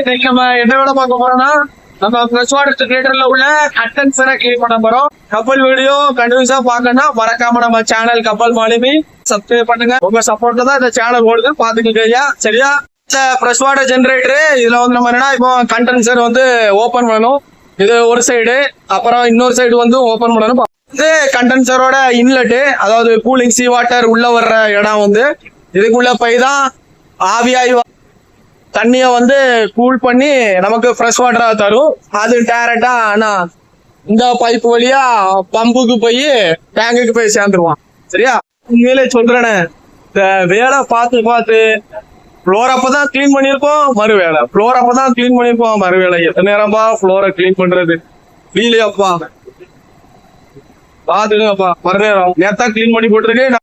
இன்னைக்கு நம்ம என்ன வேலை பார்க்க போறோம்னா நம்ம ஃப்ரெஷ் வாட்டர் தியேட்டர்ல உள்ள கண்டென்சரை கிளீன் பண்ண போறோம். கப்பல் வீடியோ கண்டினியூஸா பாக்கணும்னா மறக்காம நம்ம சேனல் கப்பல் மாலுமி சப்ஸ்கிரைப் பண்ணுங்க. உங்க சப்போர்ட்ல தான் இந்த சேனல் ஓடுது. பாத்துக்கங்க ஐயா. சரியா? இந்த ஃப்ரெஷ் வாட்டர் ஜென்ரேட்டர் இதுல வந்து நம்ம என்னன்னா இப்போ கண்டென்சர் வந்து ஓபன் பண்ணணும். இது ஒரு சைடு அப்புறம் இன்னொரு சைடு வந்து ஓபன் பண்ணணும். இது கண்டென்சரோட இன்லெட் அதாவது கூலிங் சீ வாட்டர் உள்ள வர்ற இடம் வந்து இதுக்குள்ள போய் தான் ஆவியாகி தண்ணிய வந்து கூல் பண்ணி நமக்கு ஃப்ரெஷ் வாட்டரா தரும். அது டேரக்டா ஆனா இந்த பைப் வழியா பம்புக்கு போய் டேங்குக்கு போய் சேர்ந்துருவான். சரியா? உண்மையிலே சொல்றேனே இந்த வேலை பார்த்து பார்த்து ஃப்ளோர் அப்பதான் க்ளீன் பண்ணியிருப்போம் மறு வேலை ஃப்ளோர் அப்பதான் க்ளீன் பண்ணியிருப்போம் மறு வேலை எத்தனை நேரம்பா ஃப்ளோரை க்ளீன் பண்றது? வீலையப்பா பாத்துக்கப்பா மறு நேரம் நேரத்தான் க்ளீன் பண்ணி போட்டிருக்கேன்